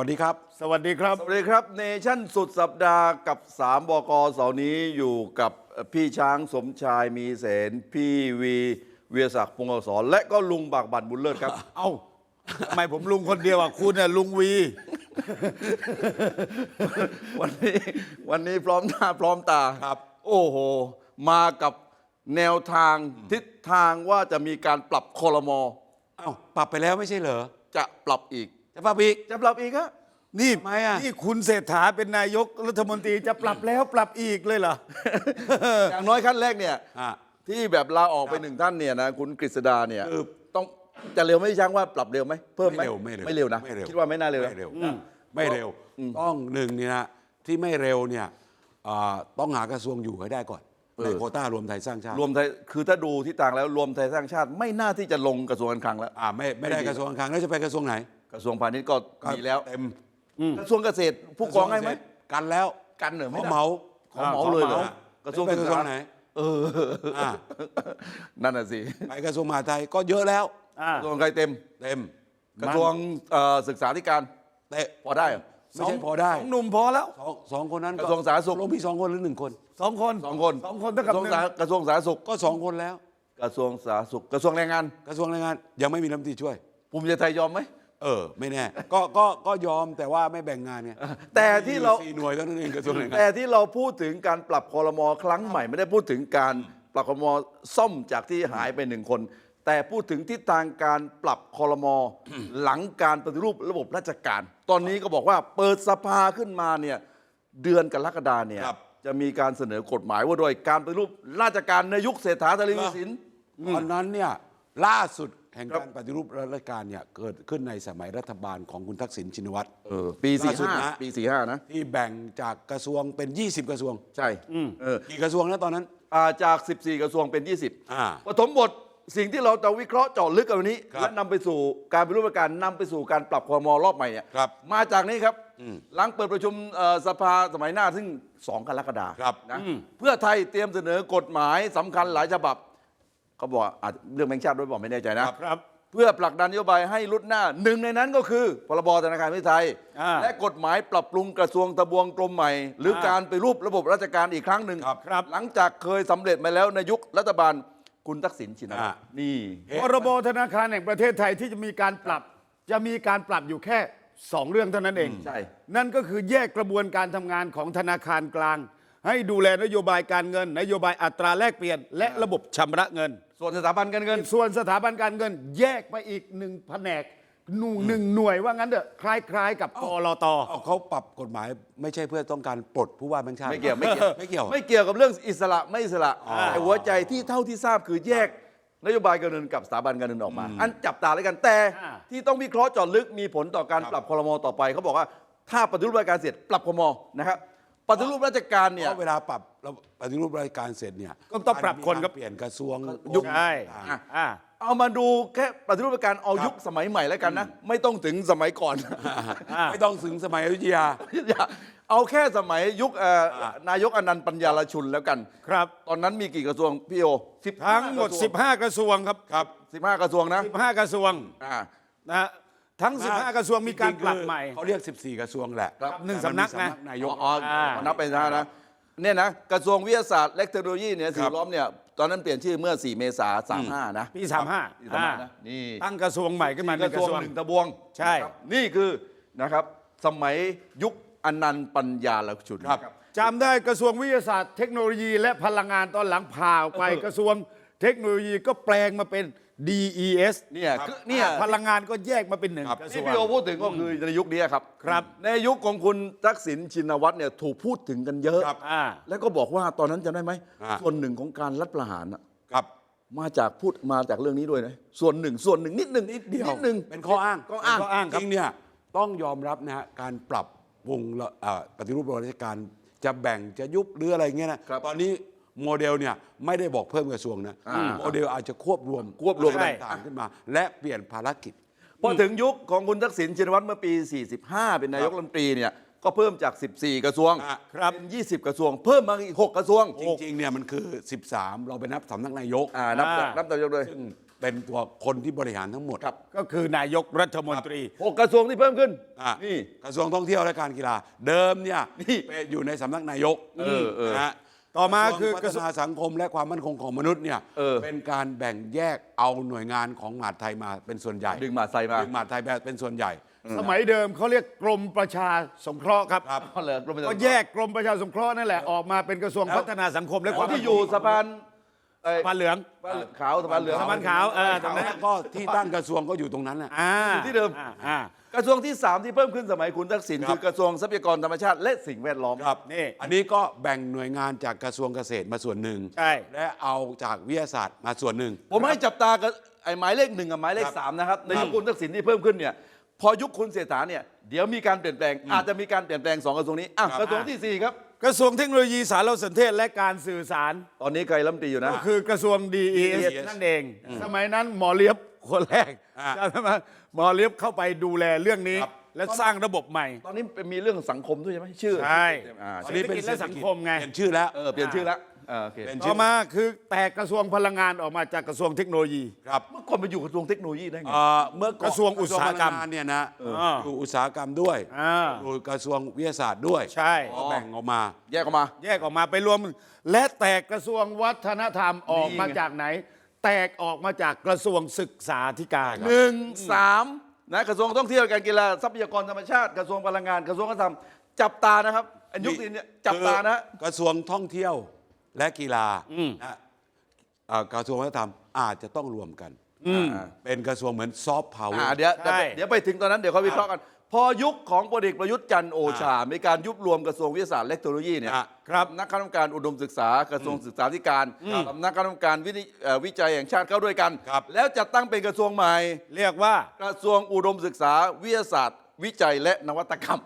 สวัสดีครับ สวัสดีครับ สวัสดีครับเนชั่นสุดสัปดาห์กับ 3 บกเสาร์นี้อยู่กับพี่ช้างสมชายมีเสน พี่วีเวียศักดิ์พงศ์อักษรและก็ลุงบากบันบุญเลิศครับ เอ้าทำไมผมลุงคนเดียวอะคุณน่ะลุงวี วันนี้วันนี้พร้อมหน้าพร้อมตาครับ โอ้โห มากับแนวทางทิศทางว่าจะมีการปรับคอรมอเอ้าปรับไปแล้วไม่ใช่เหรอจะปรับอีก จะปรับอีก จะปรับอีกฮะนี่ทำไมอะ นี่คุณเศรษฐาเป็นนายกรัฐมนตรีจะปรับแล้วปรับอีกเลยเหรอ อย่างน้อยขั้นแรกเนี่ย อะ ที่แบบลาออกไปหนึ่งท่านเนี่ยนะคุณกฤษดาเนี่ยคือต้องจะเร็วไหมพี่ช้างว่าปรับเร็วไหมเพิ่มไหมไม่เร็วไม่เร็วไม่เร็วนะไม่เร็วคิดว่าไม่น่าเร็วนะ ไม่เร็วไม่เร็วต้องหนึ่งเนี่ยนะที่ไม่เร็วเนี่ยอ่าต้องหากระทรวงอยู่ให้ได้ก่อนในโควต้ารวมไทยสร้างชาติรวมไทยคือถ้าดูที่ต่างแล้วรวมไทยสร้างชาติไม่น่าที่จะลงกระทรวงการคลังแล้ว อ่าไม่ไม่ได้กระทรวงการคลังแล้วจะไปกระทรวงไหน กระทรวงพาณิชย์ก็มีแล้วเต็มกระทรวงเกษตรผู้กองให้ไหมกันแล้วกันเหรอไม่เขาได้เหมาขอเหมาเลยเหรอขกระทรวงไปศึกกระทรวษางไหนเอออ่านั่นน่ะสิไปกระทรวงมหาดไทยก็เยอะแล้วอ่ากระทรวงใครเต็มเต็ม กระทรวงเอ่อศึกษาธิการเตะพอได้เหรอไม่ใช่พอได้สองหนุ่มพอแล้วสองสองคนนั้นกระทรวงสาธารณสุขลงพี่สองคนหรือหนึ่งคนสองคนสองคนสองคนเท่ากกับระทรวงหนึ่งสาธารณกระทรวงสาธารณสุขก็สองคนแล้ว กระทรวงสาธารณสุข กระทรวงแรงงาน กระทรวงแรงงาน ยังไม่มีรัฐมนตรีช่วย ภูมิใจไทยยอมไหม เออ ไม่แน่ ก็ก็ก็ยอมแต่ว่าไม่แบ่งงานไงแต่ที่เรา สี่หน่วยเท่านั้นเองกระทรวงแรงงาน แต่ที่เราพูดถึงการปรับคอรมอครั้งใหม่ไม่ได้พูดถึงการปรับคอรมอซ่อมจากที่หายไปหนึ่งคน แต่พูดถึงทิศทางการปรับคอรมอหลังการปฏิรูประบบราชการ ตอนนี้ก็บอกว่าเปิดสภาขึ้นมาเนี่ยเดือนกรกฎาเนี่ยครับ จะมีการเสนอกฎหมายว่าโดยการปฏิรูปราชการในยุคเศรษฐาทวีสิน ตอนนั้นเนี่ย ล่าสุดแห่งการปฏิรูปราชการเนี่ยเกิดขึ้นในสมัยรัฐบาลของคุณทักษิณชินวัตรเออปีล่าสุดนะ45ปี45นะที่แบ่งจากกระทรวงเป็น 20 กระทรวงใช่เออกี่กระทรวงนะตอนนั้น อ่าจาก 14 กระทรวงเป็น 20อ่า ปฐมบทสิ่งที่เราจะวิเคราะห์เจาะลึกกันวันนี้ ครับและนำไปสู่การปฏิรูปราชการนำไปสู่การปรับคอรมอรอบใหม่เนี่ยครับมาจากนี้ครับ หลังเปิดประชุมเอ่อสภาสมัยหน้าซึ่ง 2 กรกฎาครับนะเพื่อไทยเตรียมเสนอกฎหมายสำคัญหลายฉบับ เขาบอกอาจเรื่องแบงค์ชาติด้วยบอกไม่แน่ใจนะครับ เพื่อผลักดันนโยบายให้ลุดหน้าหนึ่งในนั้นก็คือพรบธนาคารแห่งประเทศไทย อ่า และกฎหมายปรับปรุงกระทรวงทบวงกรมใหม่ หรืออาการไปรูประบบราชการอีกครั้งหนึ่งครับครับหลังจากเคยสำเร็จมาแล้วในยุครัฐบาลคุณทักษิณชินวัตรอ่า นี่ พรบธนาคารแห่งประเทศไทยที่จะมีการปรับ จะมีการปรับอยู่แค่สองเรื่องเท่านั้นเอง ใช่ นั่นก็คือแยกกระบวนการทำงานของธนาคารกลาง ให้ดูแลนโยบายการเงิน นโยบายอัตราแลกเปลี่ยน และระบบชำระเงิน ส่วนสถาบันการเงิน ส่วนสถาบันการเงินแยกไปอีกหนึ่งแผนกหนูหนึ่งหน่วยว่างั้นเถอะคล้ายๆ กับกรต เอาเขาปรับกฎหมายไม่ใช่เพื่อต้องการปลดผู้ว่าแบงค์ชาติไม่เกี่ยวไม่เกี่ยวไม่เกี่ยว ไม่เกี่ยวกับเรื่องอิสระไม่อิสระอ๋อแต่หัวใจที่เท่าที่ทราบคือแยกนโยบายการเงินกับสถาบันการเงินออกมา อันจับตาแล้วกันแต่อ่า ที่ต้องวิเคราะห์เจาะลึกมีผลต่อการปรับคอรมอต่อไปเขาบอกว่า ถ้าปฏิรูปราชการเสร็จปรับคอรมอนะครับ ปฏิรูปราชการเนี่ย เพราะเวลาปรับเราปฏิรูปราชการเสร็จเนี่ยก็ต้องปรับคนครับ เปลี่ยนกระทรวงยุคใช่ต่างอะอ่า เอามาดูแค่ปฏิรูปราชการเอายุคสมัยใหม่แล้วกันนะ ไม่ต้องถึงสมัยก่อน อ่า ไม่ต้องถึงสมัยอยุธยา อย่าเอาแค่สมัยยุคเอ่อออะนายกอนันต์ปัญญารชุนแล้วกัน ครับ ตอนนั้นมีกี่กระทรวงพี่โอสิบทั้งหมด 15 กระทรวงครับ ครับ สิบห้ากระทรวงนะ15 กระทรวงอ่า นะฮะ ทั้ง 15 กระทรวงมีการปรับใหม่ เขาเรียก 14 กระทรวงแหละครับหนึ่งสำนักนะแต่มัมีนายกอ๋ออ๋ออ่านับเป็นนะนะเนี่ยนะกระทรวงวิทยาศาสตร์และเทคโนโลยีเนี่ยสิ่ครังบล้อมเนี่ยตอนนั้นเปลี่ยนชื่อเมื่อ 4 เมษายน35 นะปีปี35 35อ่านะนี่ตั้งกระทรวงใหม่ขึ้นมาหกนึ่ระงทกรวงระทรวง หนึ่งตะบวงใช่ นะครับนี่คือนะครับสมัยยุคอนันต์ปัญญารชุนครับจำได้กระทรวงวิทยาศาสตร์ เทคโนโลยีและพลังงานตอนหลังผ่าออกไปกระทรวงเทคโนโลยีก็แปลงมาเป็น DES เนี่ยคือเนี่ยพลังงานก็แยกมาเป็นหนึ่งครับกระทรที่วง พี่โอพูดถึงก็คือในยุคนี้ครับ ครับในยุคของคุณทักษิณชินวัตรเนี่ยถูกพูดถึงกันเยอะ ครับ อ่า แล้วก็บอกว่าตอนนั้นจำได้ไหม อ่า ส่วนหนึ่งของการรัฐประหารน่ะครับ มาจากพูดมาจากเรื่องนี้ด้วยนะ ส่วนหนึ่งส่วนหนึ่งนิดหนึ่งนิดเดียวนิดหนึ่งเป็นข้ออ้างข้ออ้างข้ออ้างจริงเนี่ยต้องยอมรับนะฮะการปรับวงละเอ่อปฏิรูประบบราชการจะแบ่งจะยุบหรืออะไรเงี้ยนะครับ ตอนนี้ โมเดลเนี่ยไม่ได้บอกเพิ่มกระทรวงนะอ่าโมเดลอาจจะควบรวมควบรวมอะไรต่างๆขึ้นมา และเปลี่ยนภารกิจ พอถึงยุคของคุณทักษิณชินวัตรเมื่อปี 45 เป็นนายกรัฐมนตรีเนี่ยก็เพิ่มจาก 14 กระทรวงอะเป็น 20 กระทรวง เพิ่มมาอีก 6 กระทรวงจริงๆเนี่ยมันคือ 13 เราไปนับสำนักนายกอ่านับจากอ่า นันับนายกด้วยซึ่งเป็นตัวคนที่บริหารทั้งหมดครับ ก็คือนายกรัฐมนตรีหกกระทรวงที่เพิ่มขึ้นอะนี่ กระทรวงท่องเที่ยวและการกีฬา เดิมเนี่ยนี่เป็นอยู่ในสำนักนายกเออเออ นะฮะ ต่อมาระทรวงคือพักระฒทรวงนาสังคมและความมั่นคงของมนุษย์เนี่ยเออเป็นการแบ่งแยกเอาหน่วยงานของมหาดไทยมาเป็นส่วนใหญ่ดึงมาใส่มาดึงมหาดไทยเป็นส่วนใหญ่ สมัยเดิมเขาเรียกกรมประชาสงเคราะห์ครับครับอ๋อเหรอกรมประชาก็แยกกรมประชาสงเคราะห์นั่นแหละออกมาเป็นกระทรวงแล้วพัฒนาสังคมและความที่อยู่สะพาน เอ้ยสะพานเหลืองสะพานขาวสะพานเหลืองสะพานขาวเออตรงนั้นแล้วก็ที่ตั้งกระทรวงก็อยู่ตรงนั้นแหละอ่าอยู่ที่เดิม อ่าอ่ากระทรวงที่ 3 ที่เพิ่มขึ้นสมัยคุณทักษิณครับคือกระทรวงทรัพยากรธรรมชาติและสิ่งแวดล้อม ครับนี่ อันนี้ก็แบ่งหน่วยงานจากกระทรวงเกษตรมาส่วนหนึ่งใช่ และเอาจากวิทยาศาสตร์มาส่วนหนึ่ง ผมให้จับตากับไอ้หมายเลขหนึ่งกับหมายเลขครับสามนะครับในยุคคุณทักษิณที่เพิ่มขึ้นเนี่ยพอยุคคุณเศรษฐาเนี่ยเดี๋ยวมีการเปลี่ยนแปลงอาจจะมีการเปลี่ยนแปลงสองกระทรวงนี้อะครับกระทรวงที่สี่ครับ กระทรวงเทคโนโลยีสารสนเทศและการสื่อสาร ตอนนี้ใครรัฐมนตรีอยู่นะ ก็คือกระทรวง DES DES นั่นเอง สมัยนั้นหมอเลียบคนแรกอ่าจำได้ไหมหมอเลียบเข้าไปดูแลเรื่องนี้ครับและสร้างระบบใหม่ ตอนนี้มีเรื่องสังคมด้วยใช่ไหมชื่อใช่อ่าเศรษฐกิจและสังคมไงเปลี่ยนชื่อแล้วเออเปลี่ยนชื่อแล้ว เออโอเคเป็นต่อมาคือแตกกระทรวงพลังงานออกมาจากกระทรวงเทคโนโลยี ครับเมื่อก่อนมาอยู่กระทรวงเทคโนโลยีได้ไง เอ่อเมื่อก่อนกระทรวงอุตสาหกรรมะทวงพลังงานเนี่ยนะออยู่อุตสาหกรรมด้วยอ่าอยู่กระทรวงวิทยาศาสตร์ด้วยใช่ ก็แบ่งออกมา แยกออกมา แยกออกมาไปรวม และแตกกระทรวงวัฒนธรรมออกมานี่ไงจากไหน แตกออกมาจากกระทรวงศึกษาธิการหนึ่งสามนะกระทรวงท่องเที่ยวการกีฬาทรัพยากรธรรมชาติ กระทรวงพลังงานกระทรวงวัฒนธรรมจับตานะครับอันยุคนี้เนี่ยจับตานะ คือกระทรวงท่องเที่ยว และกีฬานะเอ่อกระทรวงวัฒนธรรมอาจจะต้องรวมกันเป็นกระทรวงเหมือนซอฟต์พาวเวออ่าร์เดี๋ยวใช่ เดี๋ยวไปถึงตอนนั้นเดี๋ยวเขาวิเคราะห์กัน พอยุคของพลเอกประยุทธ์จันทร์โอชา มีการยุบรวมกระทรวงวิทยาศาสตร์และเทคโนโลยีเนี่ยอะครับนักคณะกรรมการอุดมศึกษากระทรวงศึกษาธิการสำนักคณะกรรมการวินิเอ่อวิจัยแห่งชาติเข้าด้วยกัน ครับ แล้วจัดตั้งเป็นกระทรวงใหม่ เรียกว่า กระทรวงอุดมศึกษาวิทยาศาสตร์ วิจัยและนวัตกรรม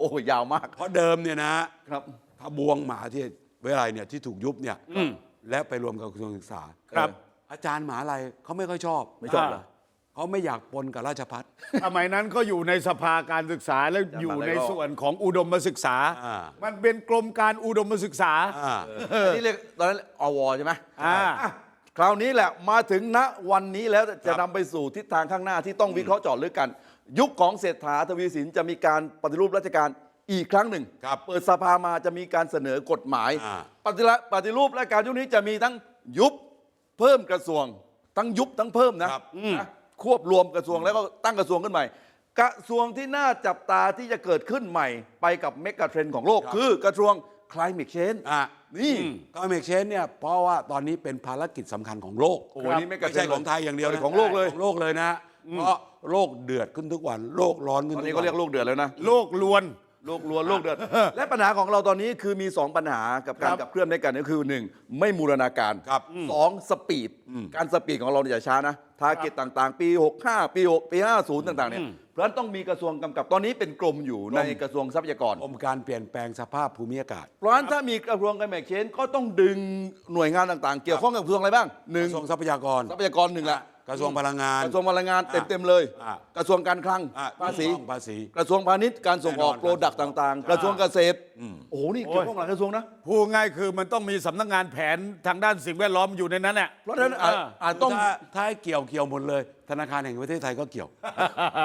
โอ้โหยาวมากเพราะเดิมเนี่ยนะครับทบวงหมหาที่ วิทยาลัยเนี่ยที่ถูกยุบเนี่ยและไปรวมกับกระทรวงศึกษาครับอาจารย์มหาลัยเขาไม่ค่อยชอบไม่ชอบเหรอ เขาไม่อยากปนกับราชพัฒ สมัยนั้นก็อยู่ในสภาการศึกษาแล้วอยู่ในส่วนของอุดมศึกษา อ่า มันเป็นกรมการอุดมศึกษาอ่าอันนี้เรียกตอนนั้นอวใช่ไหมอ่า อะคราวนี้แหละมาถึงณวันนี้แล้วจะนำไปสู่ทิศทางข้างหน้าที่ต้องวิเคราะห์เจาะลึกกัน ยุคของเศรษฐาทวีสินจะมีการปฏิรูปราชการ อีกครั้งหนึ่ง ครับเปิดสภามาจะมีการเสนอกฎหมาย อ่า ปฏิละปฏิรูปราชการยุคนี้จะมีทั้งยุบเพิ่มกระทรวง ทั้งยุบทั้งเพิ่มนะครับนะควบรวมกระทรวงแล้วก็ตั้งกระทรวงขึ้นใหม่ กระทรวงที่น่าจับตาที่จะเกิดขึ้นใหม่ ไปกับเมกะเทรนด์ของโลกครับคือกระทรวง climate change อะนี่ ก็เมกเชนเนี่ยเพราะว่าตอนนี้เป็นภารกิจสำคัญของโลกโอ้โหนี่ไม่กระไม่เทรใช่นด์ของไทยอย่างเดียวนะของโลกเลย ของโลกเลยนะเพราะโลกเดือดขึ้นทุกวัน โลกร้อนขึ้นตอนทุนี้กก็วันเรียกโลกเดือดแล้วนะ โลกลวน โลกล้วนโลกเดือดและปัญหาของเราตอนนี้คือมี 2 ปัญหากับการครับกับเคลื่อนด้วยกันก็คือ 1 ไม่บูรณาการครับสองสปีดการสปีดของเราเนี่ยอย่าช้านะทาร์เก็ตต่างๆ ปี 65 ปี6ปี 50 ต่างๆเนี่ยเพราะฉะนั้นต้องมีกระทรวงกำกับตอนนี้เป็นกรมอยู่ในกระทรวงทรัพยากรองค์การเปลี่ยนแปลงสภาพภูมิอากาศ เพราะฉะนั้นถ้ามีกระทรวงการแบ่งเชนก็ต้องดึงหน่วยงานต่างๆ เกี่ยวข้องกับกระทรวงอะไรบ้างหกนึ่งระทรวงทรัพยากรทรัพยากรหนึ่งละ กระทรวงพลังงาน กระทรวงพลังงานอะเต็มๆเลย อะกระทรวงการคลังอะภาษีภาษีกระทรวงพาณิชย์การส่งออกแน่นอน โปรดักต์ต่างๆ กระทรวงเกษตรโอ้โหนี่โอ้ยเกี่ยวข้องหลายกระทรวงนะพูดง่ายคือมันต้องมีสำนักงานแผนทางด้านสิ่งแวดล้อมอยู่ในนั้นแหละเพราะฉะนั้นอาจอ่าอาจต้องถ้าถ้าให้เกี่ยวเกี่ยวหมดเลย ธนาคารแห่งประเทศไทยก็เกี่ยว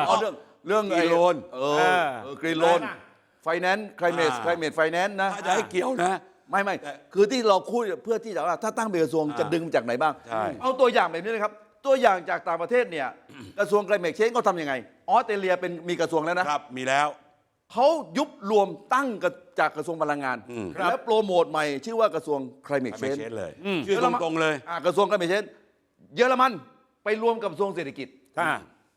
เอาเรื่องเรื่อง Green ไอ้ loan เออกรีนโลนอ่าไฟแนนซ์ไคลเมสอ่า ไคลเมสไฟแนนซ์นะ ถ้าจะให้เกี่ยวนะ ไม่ไม่ แต่คือที่เราคุยเพื่อที่จะว่าถ้าตั้งเป็นกระทรวงอ่าจะดึงมาจากไหนบ้าง ใช่ เอาตัวอย่างแบบนี้นะครับ ตัวอย่างจากต่างประเทศเนี่ย กระทรวงไคลเมสเชนก็ทำยังไง ออสเตรเลียเป็นมีกระทรวงแล้วนะ ครับมีแล้ว เขายุบรวมตั้งกับจากกระทรวงพลังงาน อืม และโปรโมทใหม่ชื่อว่ากระทรวง climate ไม่ change เช็ดเลยชื่อตรงๆเลย อ่ากระทรวง climate change เยอรมันไปรวมกับกระทรวงเศรษฐกิจอ่า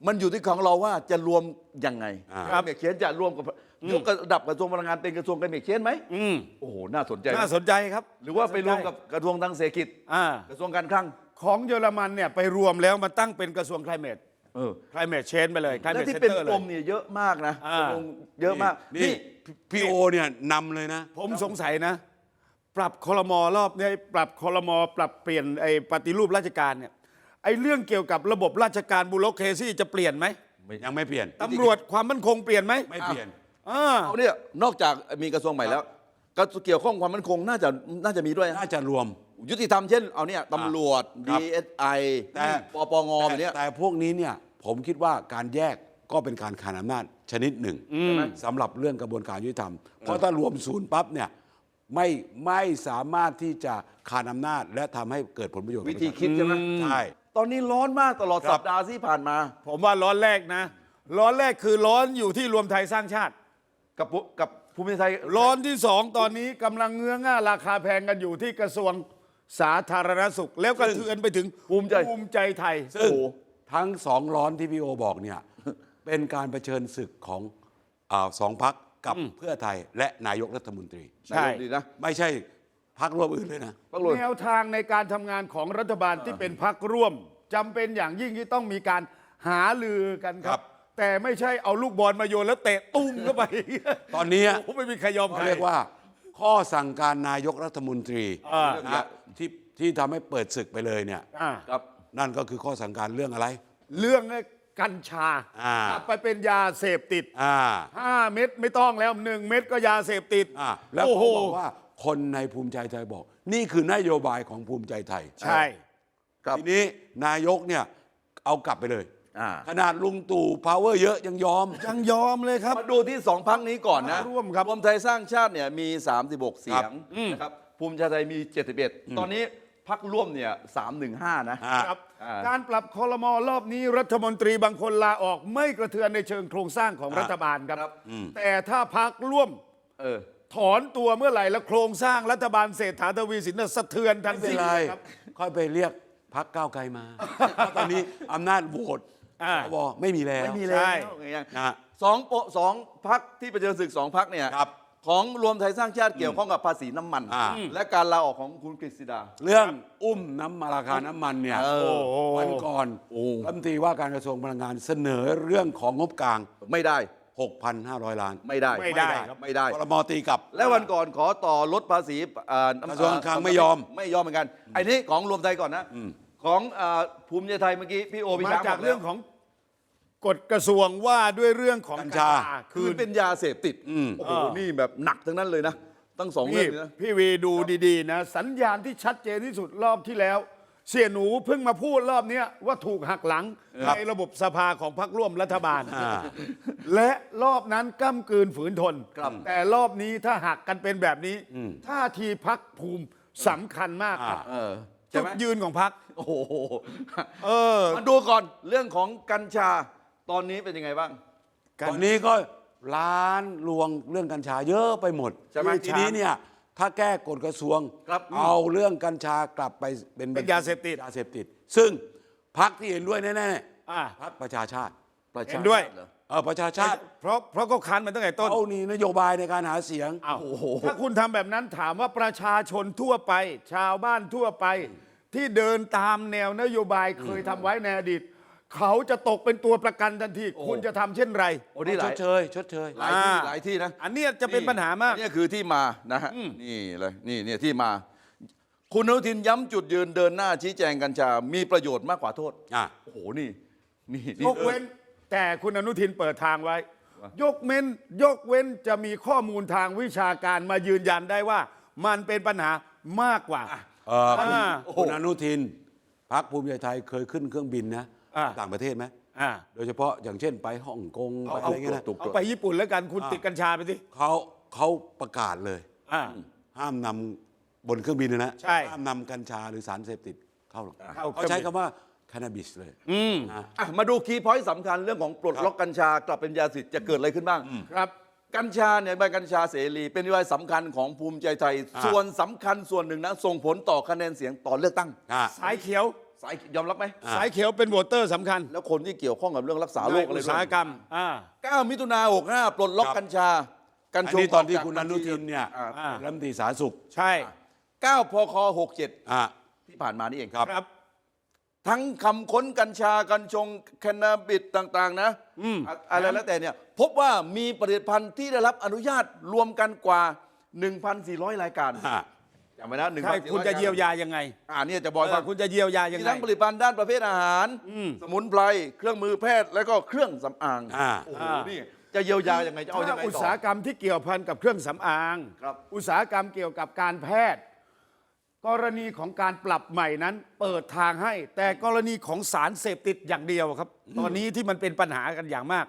มันอยู่ที่ของเราว่าจะรวมยังไงอ่า climate change จะรวมกับยกระดับกระทรวงพลังงานเป็นกระทรวง climate change ไหมอืมโอ้โหน่าสนใจน่าสนใจครับหรือว่าไปรวมกับกระทรวงทางเศรษฐกิจ อ่า กระทรวงการคลัง ของเยอรมันเนี่ยไปรวมแล้วมาตั้งเป็นกระทรวง climate เออ climate change ไปเลย และ climate ที่เป็น center เลกรยมเนี่ยเยอะมากนะอ่ากรมเยอะมากนี่พี่โอเนี่ยนำเลยนะ ผมสงสัยนะ ปรับคอรมอรอบเนี้ปรับคอรมอปรับเปลี่ยนไอ้ปฏิรูปราชการเนี่ยไอ้เรื่องเกี่ยวกับระบบราชการบูโรเคซี่จะเปลี่ยนไหมยังไม่เปลี่ยน ตำรวจความมั่นคงเปลี่ยนไหมไม่เปลี่ยน อ่า เอาเนี่ยนอกจากมีกระทรวงใหม่แล้วก็เกี่ยวข้องความมั่นคงน่าจะน่าจะมีด้วยนะน่าจะรวม ยุติธรรมเช่นเอาเนี่ยตำรวจ ครับ DSI แต่ ปปงแบบเนี้ย แต่แต่พวกนี้เนี่ยผมคิดว่าการแยกก็เป็นการขานอำนาจชนิดหนึ่งสำหรับเรื่องกระบวนการยุติธรรม เพราะถ้ารวมศูนย์ปั๊บเนี่ยไม่ไม่สามารถที่จะขานอำนาจ และทำให้เกิดผลประโยชน์กับวิธีคิดใช่ไหม ใช่ ตอนนี้ร้อนมากตลอดครับ สัปดาห์ที่ผ่านมา ผมว่าร้อนแรกนะ ร้อนแรกคือร้อนอยู่ที่รวมไทยสร้างชาติ กับภูกับภูมิใจไทยร้อนที่สองตอนนี้กำลังเงื้อง่าราคาแพงกันอยู่ที่กระทรวง สาธารณสุข แล้วก็เทือนไปถึงภูมิใจ ภูมิใจไทย ซึ่ง โอ้โหทั้งสองร้อนที่พี่โอบอกเนี่ย เป็นการเผชิญศึกของอาสองพักกับเพื่อไทยและนายกรัฐมนตรี ใช่ นายกดีนะไม่ใช่พักร่วมอื่นเลยนะ พักรวม แนวทางในการทำงานของรัฐบาลที่เป็นพักร่วมจำเป็นอย่างยิ่งที่ต้องมีการหาลือกันคครัรับ บ แต่ไม่ใช่เอาลูกบอลมาโยนแล้วเตะตุ้มเข้าไปตอนนี้โอ้โหไม่มีใครยอมใคเขารเรียกว่า ข้อสั่งการนายกรัฐมนตรีอ่า นะฮะที่ที่ทำให้เปิดศึกไปเลยเนี่ยอ่าครับ นั่นก็คือข้อสั่งการเรื่องอะไร เรื่องกัญชาอ่ากลับไปเป็นยาเสพติด อ่า 5 เม็ดไม่ต้องแล้ว 1 เม็ดก็ยาเสพติดอ่าแล้วโอ้โหเขาบอกว่าคนในภูมิใจไทยบอก นี่คือนโยบายของภูมิใจไทยใช่ครับทีนี้นายกเนี่ยเอากลับไปเลย อ่า ขนาดลุงตู่ power เยอะยังยอม ยังยอมเลยครับ มาดูที่สองพักนี้ก่อนนะร่วมครับ รวมไทยสร้างชาติเนี่ยมี 36 เสียงนะครับภูมิใจไทยมี 71 ตอนนี้พักร่วมเนี่ย315 นะ อ่า ครับอ่า การปรับคอรมอรอบนี้รัฐมนตรีบางคนลาออกไม่กระเทือนในเชิงโครงสร้างของรัฐบาลครับ แต่ถ้าพักร่วมเออ ถอนตัวเมื่อไหร่แล้วโครงสร้างรัฐบาลเศรษฐาทวีสินน่ะสะเทือนทันไม่เป็ทีนไร ครับ ค่อยไปเรียกพักก้าวไกลมาเพราะตอนนี้อำนาจโหวต อ่า สวไม่มีแล้ว ไม่มีแล้วใช่ อย่างนะฮะ สองโปะสองพักที่ไปเจอศึกสองพักเนี่ยครับของรวมไทยสร้างชาติเกี่ยวข้องกับภาษีน้ำมัน อ่า และการลาออกของคุณกฤษดา เรื่องอุ้มน้ำมาราคาน้ำมันเนี่ยเออ โอ้วันก่อนโอ้รัฐมนตรีว่าการกระทรวงพลังงานเสนอเรื่องของงบกลาง ไม่ได้6,500 ล้านไม่ได้ไม่ได้ครับ ไม่ได้ ครมตีกลับ และวันก่อนขอต่อลดภาษีอ่าน้ำกระทรวงการคลังไม่ยอม ไม่ยอมเหมือนกันไอ้นี่ของรวมไทยก่อนนะ ของอ่าภูมิใจไทยเมื่อกี้พี่โอพี่มาช้างจากบแล้วเรื่องของกฎกระทรวงว่าด้วยเรื่องของกัญชา คืนเป็นยาเสพติดโอ้โหนี่แบบหนักทั้งนั้นเลยนะตั้งสองเรื่พี่องเลยนะ พี่วีดูดีๆนะ สัญญาณที่ชัดเจนที่สุดรอบที่แล้ว เสียหนูเพิ่งมาพูดรอบเนี้ยว่าถูกหักหลังในระบบสภาของพรรคร่วมรัฐบาลอ่าและรอบนั้นก้ามกืนฝืนทน ครับ แต่รอบนี้ถ้าหักกันเป็นแบบนี้ท่าทีพักภูมิสำคัญมากครับ เออใช่ จุดไหมยืนของพักโอ้โหเออมาดูก่อนเรื่องของกัญชาตอนนี้เป็นยังไงบ้าง ตอนนี้ก็ล้านลวงเรื่องกัญชาเยอะไปหมดใช่ไหมทีนี้เนี่ยถ้าแก้กฎกระทรวงครับเอาเรื่องกัญชากลับไปเป็นเป็นยาเสพติดยาเสพติด ซึ่งพักที่เห็นด้วยแน่อ่าๆพักประชาชาติประชาเห็นด้วยชาติ เหรอเออประชาชาติเพราะเพราะเขาคันมาตั้งแต่ต้น เขานี่นโยบายในการหาเสียงอ้าว โอ้โห ถ้าคุณทำแบบนั้นถามว่าประชาชนทั่วไป ชาวบ้านทั่วไป ที่เดินตามแนวนโยบายเคยทำไว้ในอดีต เขาจะตกเป็นตัวประกันทันที คุณจะทำเช่นไร โอ้นี่หชลายดเชยชดเชย หลายที่อ่า หลายที่นะอันเนี้ยจะเป็นปัญหามากนี่คือที่มานะฮะนี่เลยนี่เนี่ยที่มา คุณอนุทินย้ำจุดยืนเดินหน้าชี้แจงกัญชา มีประโยชน์มากกว่าโทษอะ โอ้โหนี่นี่ยนี่กเว้น แต่คุณอนุทินเปิดทางไว้ ยกเว้นยกเว้นจะมีข้อมูลทางวิชาการมายืนยันได้ว่า มันเป็นปัญหามากกว่า เออคุณอ่าคุณอนุทินพักภูมิใจไทยเคยขึ้นเครื่องบินนะ อ่า ต่างประเทศไหมอ่าโดยเฉพาะอย่างเช่นไปฮ่องกงไปอะไรเงี้ยนะถูกเอาไปญี่ปุ่นแล้วกันคุณติดกัญชาไปสิเขาเขาประกาศเลย อ่า ห้ามนำบนเครื่องบินนะนะใช่ห้ามนำกัญชาหรือสารเสพติดเข้าหรอกเข้าเครื่เขาองบิน ใช้คำว่า ค a น n บิสเลย อืมนะ อะมาดูคีย์พอยต์สำคัญเรื่องของปลดล็อกกัญชากลับเป็นยาเสพติดจะเกิดอะไรขึ้นบ้างครับ กัญชาเนี่ยใบกัญชาเสรีเป็นนโยบายสำคัญของภูมิใจไทย อ่า ส่วนสำคัญส่วนหนึ่งนะส่งผลต่อคะแนนเสียงต่อเลือกตั้ง อะ สายเขียว สายยอมรับไหม อ่า สายเขียวเป็นโหวตเตอร์สำคัญแล้วคนที่เกี่ยวข้องกับเรื่องรักษาโรคอะไรอุตสาหกรรมอ่า 9มิถุนา65ปลดล็อกครับ กัญชา กัญอันชงนี้ตอนที่กจากคุณอนุทินเนี่ยอ่าอ่า รัฐมนตรีสาธารณสุขใช่ 9พคอะ67ที่ผ่านมานี่เอง ครับครับ ทั้งคำค้นกัญชากัญชงแคนาบิดต่าง ๆ นะอืม อะอะไรแล้วแต่เนี่ย พบว่ามีผลิตภัณฑ์ที่ได้รับอนุญาตรวมกันกว่า 1,400 รายการอะจำไว้นะ1,400ใช่คุณจะเยียวยายังไงอ่าเนี่ยจะบอกเอว่าอคุณจะเยียวยายังมีไง ทั้งผลิตภัณฑ์ด้านประเภทอาหารสมุนไพรเครื่องมือแพทย์ แล้วก็เครื่องสำอางอ่า โอ้โหอ่านี่จะเยียวยายังไงจะเอายังไงถ้อุตต่สาอหกรรมที่เกี่ยวพันกับเครื่องสำอาง ครับ อุตสาหกรรมเกี่ยวกับการแพทย์ กรณีของการปรับใหม่นั้น เปิดทางให้ แต่กรณีของสารเสพติดอย่างเดียวครับ ตอนนี้ที่มันเป็นปัญหากันอย่างมาก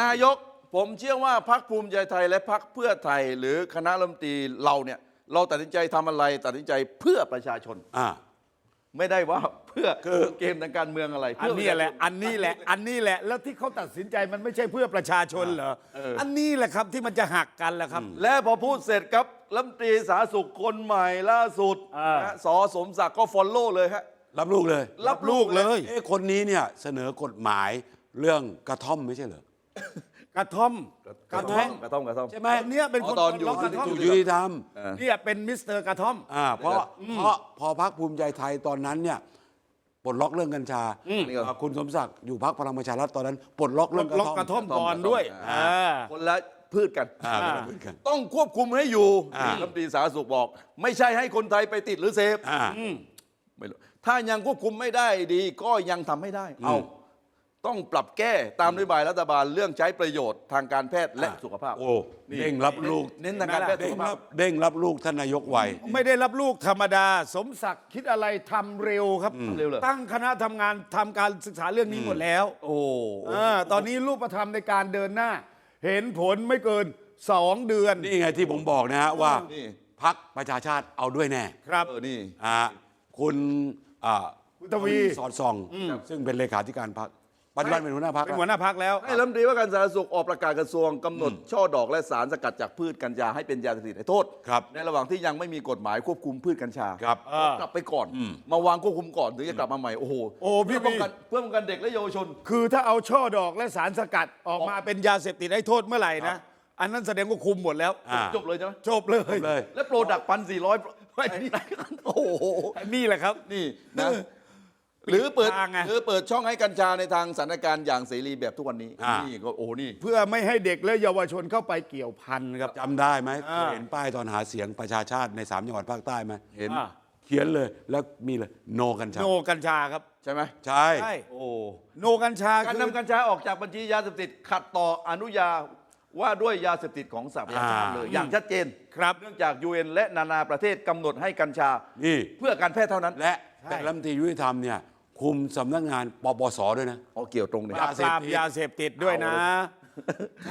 นายกผมเชื่อว่าพักภูมิใจไทยและพักเพื่อไทย หรือคณะรัฐมนตรีเราเนี่ย เราตัดสินใจทำอะไรตัดสินใจเพื่อประชาชน อ่า ไม่ได้ว่าเพื่อคือเกมทางการเมืองอะไรอันนี้แหละ อันนี้แหละ อันนี้แหละ แล้วที่เขาตัดสินใจมันไม่ใช่เพื่อประชาชนเหรอ อันนี้แหละครับที่มันจะหักกันแหละครับ และพอพูดเสร็จครับ รัฐมนตรีสาธารณสุขคนใหม่ล่าสุดอ่านนะฮะสอสมศักดิ์ก็ฟอลโล่เลยฮะ รับลูกเลยรับลูกเลย เอ๊ะคนนี้เนี่ยเสนอกฎหมายเรื่องกระท่อมไม่ใช่เหรอ กระท่อมกระท่อมกระท่อมกระท่อม ใช่ไหมคนเนี้ยเป็นคนอ๋อตอนอยู่ ล็อกกระท่อมถูกยุติธรรมเนี่ยเป็นมิสเตอร์กระท่อม อ่าเพราะเพราะพอพักภูมิใจไทยตอนนั้นเนี่ยปลดล็อกเรื่องกัญชานี่ก็ อ่าคุณสมศักดิ์อยู่พักพลังประชารัฐตอนนั้นปลดล็อกเรื่องกระล็อกท่อม กระท่อมก่อนด้วยอ่าอ่าคนละ พืชกัน อ่าอ่าเหมือนกันต้องควบคุมให้อยู่อ่านี่รัฐมนตรีสาธารณสุขบอก ไม่ใช่ให้คนไทยไปติดหรือเสพอ่าไม่รู้ถ้ายังควบคุมไม่ได้ดี ก็ยังทำไม่ได้ เอาต้องปรับแก้ตามนโยบายรัฐบาลเรื่องใช้ประโยชน์ทางการแพทย์และสุขภาพโอ้เด้งรับลูกเน้นทางการแพทย์เด้สุงขภารัพ บเด้งรับลูกท่านนายกไว ไม่ได้รับลูกธรรมดา สมศักดิ์คิดอะไรทำเร็วครับทำเร็วเหรอ ตั้งคณะทำงานทำการศึกษาเรื่องนี้หมดแล้วโอ้ อ่าตอนนี้รูปธรรมในการเดินหน้า เห็นผลไม่เกิน 2 เดือน นี่ไงที่ผมบอกนะฮะว่านี่ พักประชาชาติเอาด้วยแน่ครับ เออนี่ อ่าคุณอ่าคุณทวี สอดส่อง ซึ่งเป็นเลขาธิการพัก ปัจจุบันเป็นหัวหน้าพักเป็นหัวหน้าพักแล้ว ให้รัฐมนตรีว่าการสาธารณสุขออกประกาศกระทรวงกำหนดช่อดอกและสารสกัดจากพืชกัญชาให้เป็นยาเสพติดให้โทษ ครับในระหว่างที่ยังไม่มีกฎหมายควบคุมพืชกัญชาครับอ่ากลับไปก่อน มาวางควบคุมก่อนถึงจะกลับมาใหม่โอ้โหโอ้พี่ เพื่อป้องกันเพื่อป้องกันเด็กและเยาวชน คือถ้าเอาช่อดอกและสารสกัดออกมาเป็นยาเสพติดให้โทษเมื่อไหร่นะ อันนั้นแสดงว่าคุมหมดแล้ว อ่า จบเลยใช่ไหมจบเลย เลย และโปรดักพันสี่ร้อยโอ้โห นี่แหละครับ นี่นะ หรือเปิดทางไง หรือเปิดช่องให้กัญชาในทางสถานการณ์อย่างเสรีแบบทุกวันนี้อ่านี่ นี่ก็โอ้โหนี่ เพื่อไม่ให้เด็กและเยาวชนเข้าไปเกี่ยวพันครับ จำได้ไหมอ่าเคยเห็นป้ายตอนหาเสียงประชาชาติในสามจังหวัดภาคใต้ไหมเห็น อ่า เขียนเลยแล้วมีเลยโนกัญชาโนกัญชาครับใช่ไหมใช่ใช่โอ้โนกัญชาการคือนำกัญชาออกจากบัญชียาเสพติดขัดต่ออนุญาว่าด้วยยาเสพติดของสหประชาชาติอ่าเลยอย่างชัดเจน ครับเนื่องจาก UN และนานาประเทศกำหนดให้กัญชา นี่ เพื่อการแพทย์เท่านั้น และเป็นรัฐมนตรียุติธรรมเนี่ย คุมสำนักงานปปสด้วยนะ อ๋อเกี่ยวตรงเนี่ยปราบปรามยาเสพติดด้วยนะ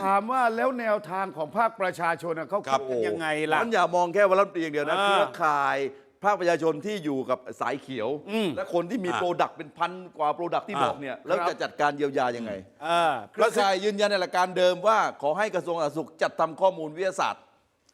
ถามว่าแล้วแนวทางของภาคประชาชนน่ะเขาครัคิบดกันยังไงล่ะมันอย่ามองแค่ว่ารัฐมนตรีอย่างเดียวนะอ่าเครือข่าย ภาคประชาชนที่อยู่กับสายเขียวและคนที่มีอ่าโปรดักต์เป็นพันกว่าโปรดักต์ที่อ่า บอกเนี่ยแล้วจะจัดการเยียวยายังไง เออเครือข่ายยืนยันในหลักการเดิมว่า ขอให้กระทรวงสาธารณสุขจัดทำข้อมูลวิทยาศาสตร์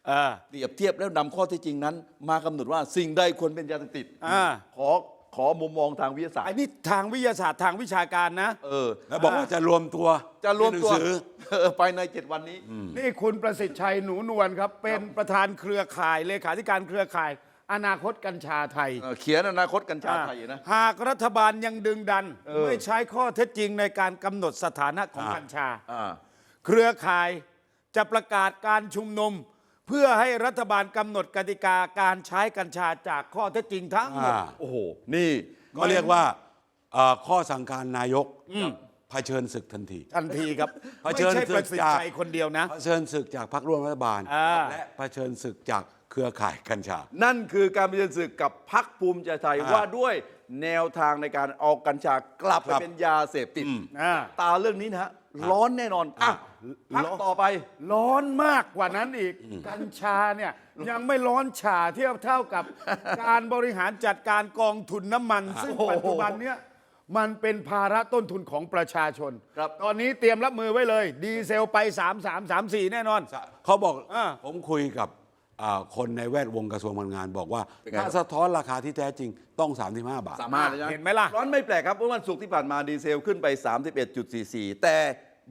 เออ เปรียบเทียบแล้วนำข้อเที่จริงนั้น มากำหนดว่าสิ่งใดควรเป็นยาเสพติดอ่า ขอ ขอมุมมองทางวิทยาศาสตอันร์นี้ทางวิทยาศาสตร์ทางวิชาการนะ เออ แล้วบอกว่าจะรวมตัวจะรวมตัวในหนังสือ เออภายในเจ็ดวันนี้ นี่คุณประสิทธิ์ชัยหนูนวลครับ เป็นประธานเครือข่ายเลขาธิการเครือข่าย อนาคตกัญชาไทย เออเขียนอนาคตกัญชาไทยนะ หากรัฐบาลยังดึงดัน เออ ไม่ใช้ข้อเท็จจริงในการกำหนดสถานะของอ่ากัญชา อ่า เครือข่ายจะประกาศการชุมนุม เพื่อให้รัฐบาลกำหนดกติกาการใช้กัญชาจากข้อเท็จจริงทั้งหมด อ่าโอ้โห นี่ก็เรียกว่าเอ่อข้อสั่งการนายกเผชิญศึกทันที ทันทีครับ เผไม่ชิญใช่ศึปกระสิทธิ์จากชัยคนเดียวนะ เผชิญศึกจากพรรคร่วมรัฐบาล อ่า และเผชิญศึกจากเครือข่ายกัญชา นั่นคือการเผชิญศึกกับพักภูมิใจไทยอ่าว่าด้วยแนวทางในการเอากัญชากลับไปครับเป็นยาเสพติด อ่า ตาเรื่องนี้นะฮะ ร้อนแน่นอนอะ พักต่อไป ร้อนมากกว่านั้นอีก กัญชาเนี่ยยังไม่ร้อนฉ่าเทียบเท่ากับ การบริหารจัดการกองทุนน้ำมัน ซึ่งโอ้โหปัจจุบันเนี้ยมันเป็นภาระต้นทุนของประชาชน ครับ ตอนนี้เตรียมรับมือไว้เลย ดีเซลไป 3 3 3 4 แน่นอน เขาบอกอ่า ผมคุยกับอ่าคนในแวดวงกระทรวงพลังงานบอกว่า เป็นไง ถ้าสะท้อนราคาที่แท้จริงต้อง 35 บาท สามารถเลยนะเห็นไหมล่ะ ร้อนไม่แปลกครับ เพราะวันศุกร์ที่ผ่านมาดีเซลขึ้นไป 31.44 แต่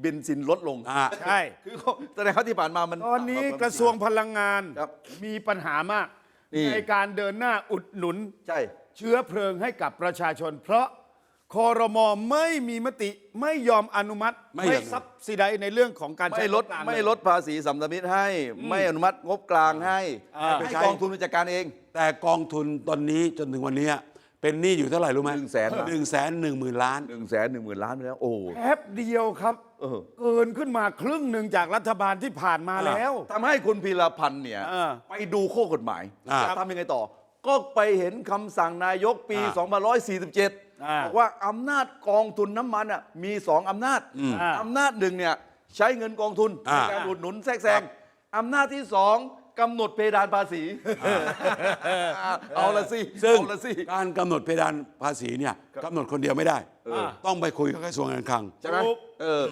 เบนซินลดลงอ่าใช่ คือเขาแสดงว่าที่ผ่านมามัน ตอนนี้กระทรวงพลังงานครับมีปัญหามาก นี่ ในการเดินหน้าอุดหนุน ใช่ เชื้อเพลิงให้กับประชาชน เพราะคอรมอไม่มีมติไม่ยอมอนุมัติไม่ไม่ยอม ซับซิไดในเรื่องของการใช้ไม่ลดงบกลางไม่เลยลดภาษีสัมสมิตให้ ไม่อนุมัติงบกลางให้อ่า ให้กองทุนจัดการเอง แต่กองทุนตอนนี้จนถึงวันนี้ เป็นหนี้อยู่เท่าไหร่รู้ไหมหนึ่งแสนล้านหนึ่งแสนหนึ่งหมื่นล้าน1นึ่งแสนหนึ่งหมื่นล้านไปแล้วโอ้โหแป๊บเดียวครับเออ เกินขึ้นมาครึ่งหนึ่งจากรัฐบาลที่ผ่านมาแล้ว ทำให้คุณพีรพันธ์เนี่ย เออไปดูข้อกฎหมายอ่าจะทำยังไงต่อ ก็ไปเห็นคำสั่งนายกปี อ่า2547อ่าบอกว่าอำนาจกองทุนน้ำมันอะมีสองอำนาจอ่าอำนาจหนึ่งเนี่ยใช้เงินกองทุนอ่าในการอุดหนุนแทรกแซงครับอำนาจที่สอง กำหนดเพดานภาษี เอาละสิซึ่งเอาละสิ การกำหนดเพดานภาษีเนี่ยกำหนดคนเดียวไม่ได้เออต้องไปคุยกับกระทรวงการคลัง ใช่ไหมถูกเออ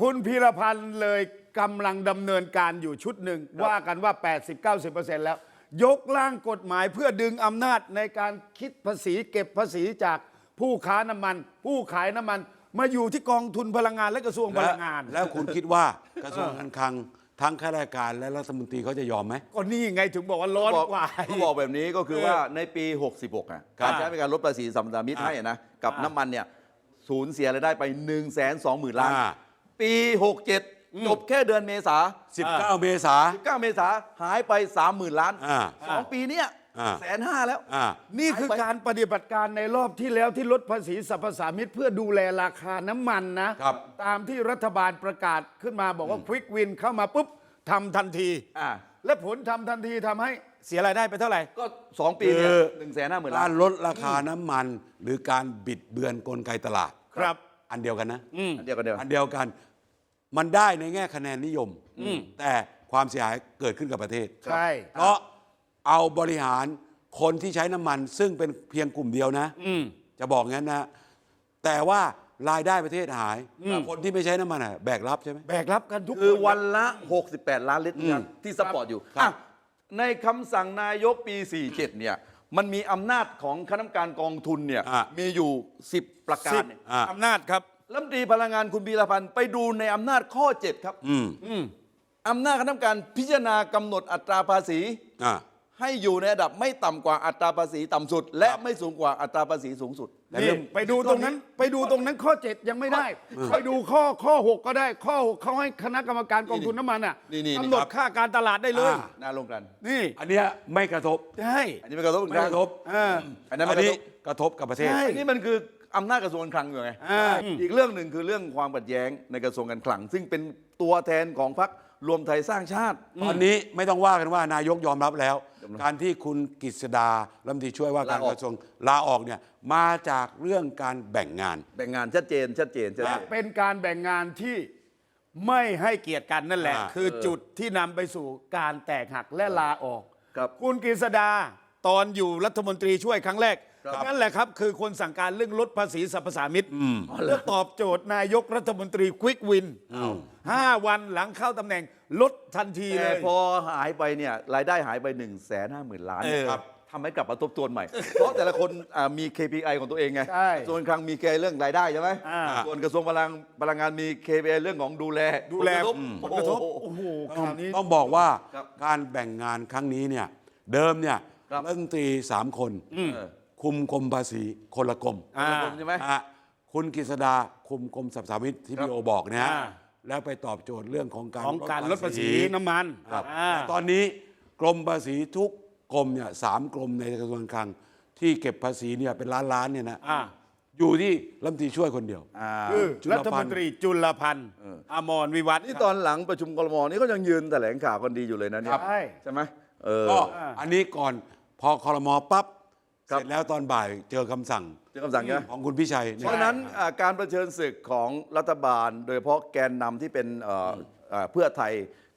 คุณพีรพันธ์เลยกำลังดำเนินการอยู่ชุดหนึ่ง ว่ากันว่า 80-90%แล้ว ยกร่างกฎหมายเพื่อดึงอำนาจในการคิดภาษีเก็บภาษีจากผู้ค้าน้ำมัน ผู้ขายน้ำมัน มาอยู่ที่กองทุนพลังงานและกระทรวงพลังงาน แล้วคุณคิดว่ากระทรวงการคลัง ทั้งข้าราชการและรัฐมนตรีเขาจะยอมไหม ก็นี่ไงถึงบอกว่าร้อนบอกกว่า เขาบอกแบบนี้ก็คือว่าในปี 66อะครับการใช้ในการลดภาษีสัมปทานมิตรให้นะกับอ่าน้ำมันเนี่ยสูญเสียรายได้ไป 1 2 0 0 0 0 ล้าน อ่า ปี 67 จบแค่เดือนเมษา19 เมษา9เมษาหายไป 30,000 ล้านอ่า สองปีเนี้ยอ่า แสนห้าแล้วอ่านี่คือการปฏิบัติการในรอบที่แล้วที่ลดภาษีสรรพสามิตเพื่อดูแลราคาน้ำมันนะครับตามที่รัฐบาลประกาศขึ้นมาบอกว่าควิกวินเข้ามาปุ๊บทำทันทีอ่าและผลทำทันทีทำให้เสียรายได้ไปเท่าไหร่ ก็ 2 ปีเนี่ยคือหนึ่งแสนห้าหมื่นกาล้านรลดราคาน้ำมัน หรือการบิดเบือนกลไกตลาด ครับ อันเดียวกันนะอันเดียวกันเดียวอันเดียวกัน มันได้ในแง่คะแนนนิยม แต่ความเสียหายเกิดขึ้นกับประเทศ ใช่ เพราะ เอาบริหารคนที่ใช้น้ำมัน ซึ่งเป็นเพียงกลุ่มเดียวนะจะบอกงั้นนะ แต่ว่ารายได้ประเทศหาย คนที่ไม่ใช้น้ำมันอะแบกรับใช่ไหม แบกรับกันทุกคือคนวันละ 68 ล้านลิตรนะครับที่ซัพพอร์ตอยู่ครับอะในคำสั่งนายกปี 47 เนี่ย มันมีอำนาจของคณะกรรมการกองทุนเนี่ย อะ มีอยู่ 10 ประการเนี่ยอะ อำนาจครับ รัฐมนตรีพลังงานคุณบีรพันธ์ไปดูในอำนาจข้อ 7 ครับอืมอำนาจคณะกรรมการพิจารณากำหนดอัตราภาษี อ่า ให้อยู่ในระดับไม่ต่ำกว่าอัตราภาษีต่ำสุด และไม่สูงกว่าอัตราภาษีสูงสุดแต่นี่เรื่อง ไปดูตรงนั้นไปดูตรงนั้นข้อ 7 ยังไม่ได้ ไปดูข้อข้อ 6 ก็ได้ข้อ 6 เขาให้คณะกรรมการกองทุนน้ำมันอะนี่นี่นี่กำหนดค่าการตลาดได้เลย อ่าหน้าลงกัน นี่ อันเนี้ยไม่กระทบใช่อันนี้ไม่กระทบเหมือนไม่กันกระทบอ่า อันนั้นไม่กระทบกระทบกับประเทศ ใช่ อันนี้มันคืออำนาจกระทรวงการคลังอยู่ไงอ่า อีกเรื่องหนึ่งคือเรื่องความขัดแย้งในกระทรวงการคลัง ซึ่งเป็นตัวแทนของพรรครวมไทยสร้างชาติ ตอนนี้ไม่ต้องว่ากันว่านายกยอมรับแล้ว การที่คุณกฤษดารัฐมนตรีช่วยว่าการลาออก กระทรวงลาออกเนี่ยมาจากเรื่องการแบ่งงาน แบ่งงานชัดเจนชัดเจนชัดเจน เป็นการแบ่งงานที่ไม่ให้เกียรติกันนั่นแหละ อ่า คือจุดที่นำไปสู่การแตกหักและลาออกครับ คุณกฤษดาตอนอยู่รัฐมนตรีช่วยครั้งแรกครับ นั่นแหละครับ คือคนสั่งการเรื่องลดภาษีสรรพสามิตเพื่อตอบโจทย์นายกรัฐมนตรีควิกวินห้าวันหลังเข้าตำแหน่งลดทันทีเลแต่ย พอหายไปเนี่ยรายได้หายไป1นึ่งแสนห้าหมื่นล้านเออครับทำให้กลับมาทบทวนใหม่ เพราะแต่ละคนอ่ามี KPI ของตัวเองไงใช่ส่วนคลังมี KPI เรื่องรายได้ใช่ไหมอ่า ส่วนกระทรวงพลังพลังงานมี KPI เรื่องของดูแลดูแลผลกระทบผลกระทบ โอ้โห โอ้โหคต้องราวนี้ ต้องบอกว่าครับการแบ่งงานครั้งนี้เนี่ยเดิมเนี่ยครับ รัฐมนตรีสามคน เออ คุมกรมภาษีคนละกรมอ่าใช่ไหม อะคุณกฤษดาคุมกรมสรรพสามิตที่ครับพี่โอบอกนะฮะอ่า แล้วไปตอบโจทย์เรื่องของการของการลดภาษีน้ำมันครับอ่า แต่ตอนนี้กรมภาษีทุกกรมเนี่ยสามกรมในกระทรวงการคลัง ที่เก็บภาษีเนี่ยเป็นล้านล้านๆเนี่ยนะอ่า อยู่ที่รัฐมนตรีช่วยคนเดียว อ่าคือจุลรัพันธ์ ฐมนตรีจุลพันธ์อมรวิวัฒน์นี่ตอนหลังประชุมกรมนี่ก็ยังยืนแถลงข่าวกันดีอยู่เลยนะเนี่ยใช่ ใช่ไหมเออก็อันนี้ก่อนพอคอรมอปั๊บ ครับ เสร็จแล้วตอนบ่ายเจอคำสั่งเจอคำสั่งใช่ไหม ของคุณพิชัยเพราะฉะนั้นอ่าการประเชิญศึกของรัฐบาล โดยเฉพาะแกนนำที่เป็นเอ่ออ่าเพื่อไทย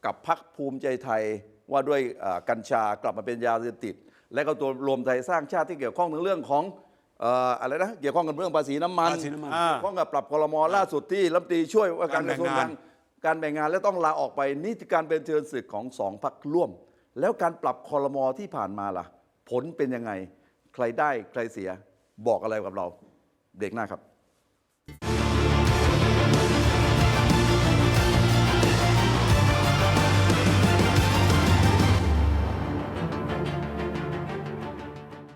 กับพรรคภูมิใจไทย ว่าด้วยอ่ากัญชากลับมาเป็นยาเสพติด และก็ตัวรวมไทยสร้างชาติที่เกี่ยวข้องในเรื่องของเอ่ออะไรนะเกี่ยวข้องกับเรื่องภาษีน้ำมันภาษีน้ำมันอ่าเกี่ยวข้องกับปรับครมล่าสุดที่รัฐมนตรีช่วยว่าการกระทรวงการแบ่งงานการแบ่งงานและต้องลาออกไปนี่คือการเป็นเชิญศึกของสองพรรคร่วม แล้วการปรับคอรมอที่ผ่านมาล่ะ ผลเป็นยังไง ใครได้ใครเสียบอกอะไรกับเรา เด็กหน้าครับ